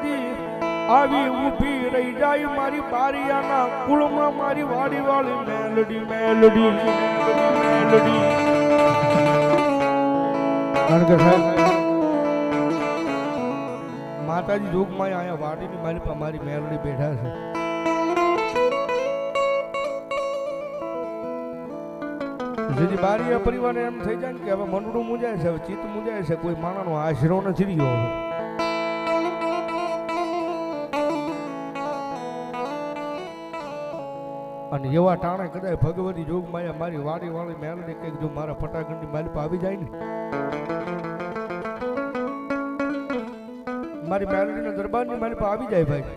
કદી આવી ઊભી રહી જાય મારી બારિયાના કુળમાં મારી વાડી વાળી. મેલડી મેલડી મેલડી માતાજી જોગમાં અહીંયા વાડીની મારી મારી મેલડી બેઠા છે. જેથી બારીયા પરિવારને એમ થઈ જાય કે હવે મનડું મુજાય છે, હવે ચિત્ત મુજાય છે, કોઈ માણાનો આશરો નથી રહ્યો. અને એવા ટાણે કદાચ ભગવતી જોગ માયા મારી વાડી વાળી મેલડી કંઈક જો મારા ફટાકડની મારી પાસે આવી જાય ને. મારી મેલડીના દરબારની મારી પાસે આવી જાય ભાઈ.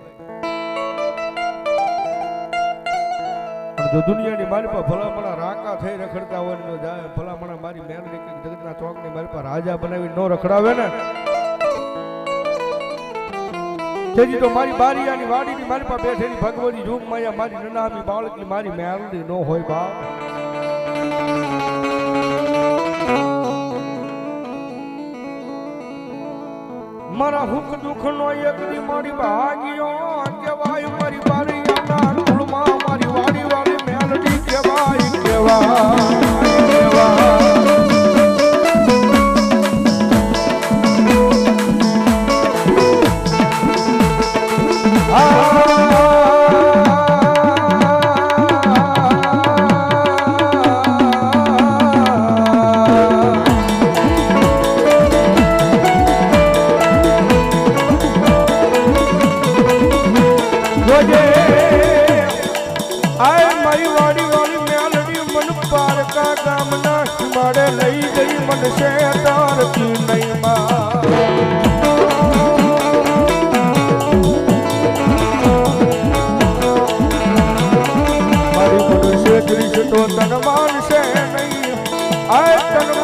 જો દુનિયાની મારી પાસે ભલામણા રાકા થઈ રખડતા હોય ને જાય. ભલામણા મારી મેલડી કંઈક જગતના ચોકની મારી પાસે રાજા બનાવી ન રખડાવે ને. તેથી તો મારી બારીયાની વાડીની મારી પાસે બેઠેલી ભગવતી જોગ માયા મારી નનામી બાળકી, મારી મેલડી નો હોય બા. મારા હુક દુખ નો એક દી મારી ભાગ્યો કેવાય મારી બારીયાના કુળમાં મારી વાડી વાળી મેલડી કેવાય કેવાય મારી વાડી વાળી મેલડી, મન પારકા ગામના માડે લઈ ગઈ મન શેતારથી નહીં માં તો તન માનશે નહીં. આ તન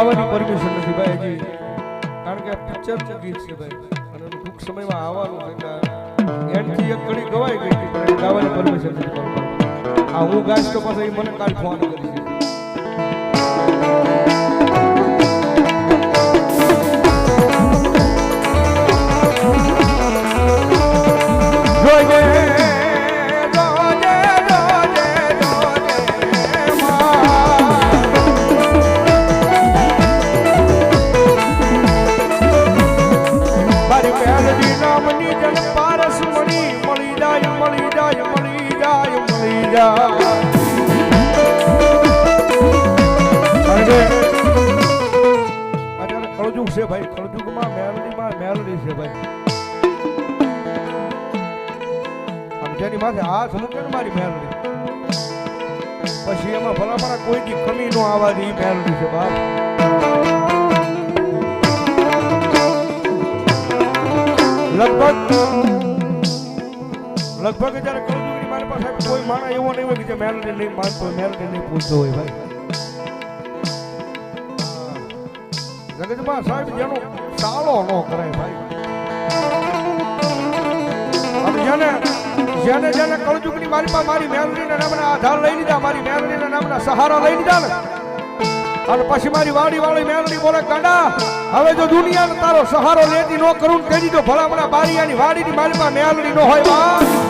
ગાવાની પરમિશન નથી ભાઈ કારણ કે પિક્ચરનું ગીત છે ભાઈ. અને ટૂંક સમયમાં આવવાનું એટલે એનથી એક ઘડી ગવાઈ ગઈ હતી, પણ ગાવાની પરમિશન નથી આ હું ગાઈશ તો પાછો મને કાલ ફોન કરી છે ભાઈ, કળજુગમાં મેલડીમાં મેલડી છે ભાઈ. આમ જેની માથે હાથ મૂકે ને મારી મેલડી. પછી એમાં ભલામણા કોઈ દી કમી નો દે ઈ મેલડી છે, બાપ. લગભગ લગભગ જ્યારે કળજુગની મારી પાસે કોઈ માણસ એવો નહીં હોય કે જે મેલડી નહીં માનતો મેલડી નહીં પૂછતો હોય, ભાઈ. જગતમાં સાહેબ જેનો સાળો ન કરે ભાઈ. જેને જેને જેને કળજુગની મારી પાસે મારી મેલરીના નામના આધાર લઈ લીધા, મારી મેલરીના નામના સહારા લઈ લીધા ને, અને પછી મારી વાડી વાળી મેલડી બોલે, કાંડા, હવે જો દુનિયાનો તારો સહારો લેતી ન કરું કહી દીધો, ભલામણા બારીયાની વાડીની મારી પાસે મેલડી નો હોય બા.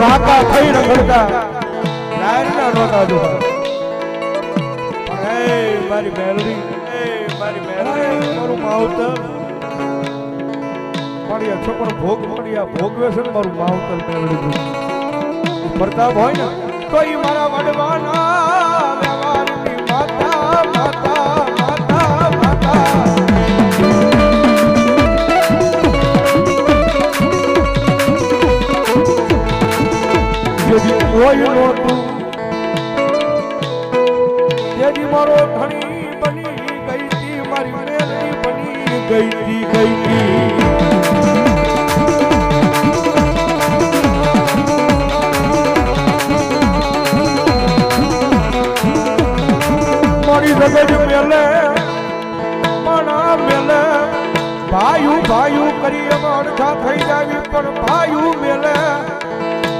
રાકા થઈ રખડતા ડાયરીના પણ એ મારી મેલડી એ મારી મેલડી મારું માવતર આ છોકરો ભોગ મળી આ ભોગવે મારું માવતર મેલડી પ્રતાપ હોય ને તો મારા વડવાના કોઈ નહોતું. જેથી મારો ધણી બની ગઈ તી મારી મેલડી બની ગઈ તી ગઈ તી મારી રગજ મેલે, મણા મેલે, ભાયું ભાયું કરી અમરખા થઈ જાવી પણ ભાયું મેલે.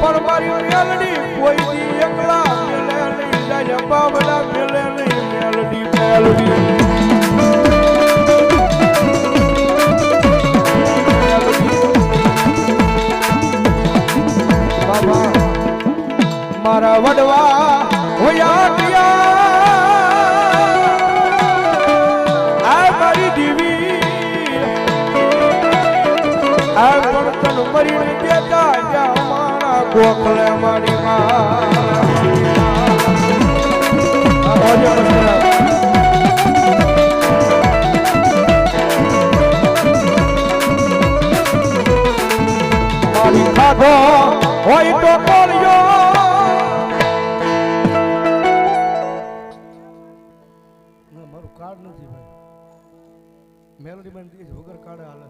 પણ મારી મેલડી કોઈ એકલા મેલે નહીં નહીં મેલડી મારા વડવા હોયા ગયા. આ મારી દીવી. આ પણ તન મરીને દેતા જા ગોખલે મારી માં ખાધો હોય તો બોલજો મારું કાર્ડ નથી ભાઈ. મેલોડી બેન વગર કાર્ડ હાલે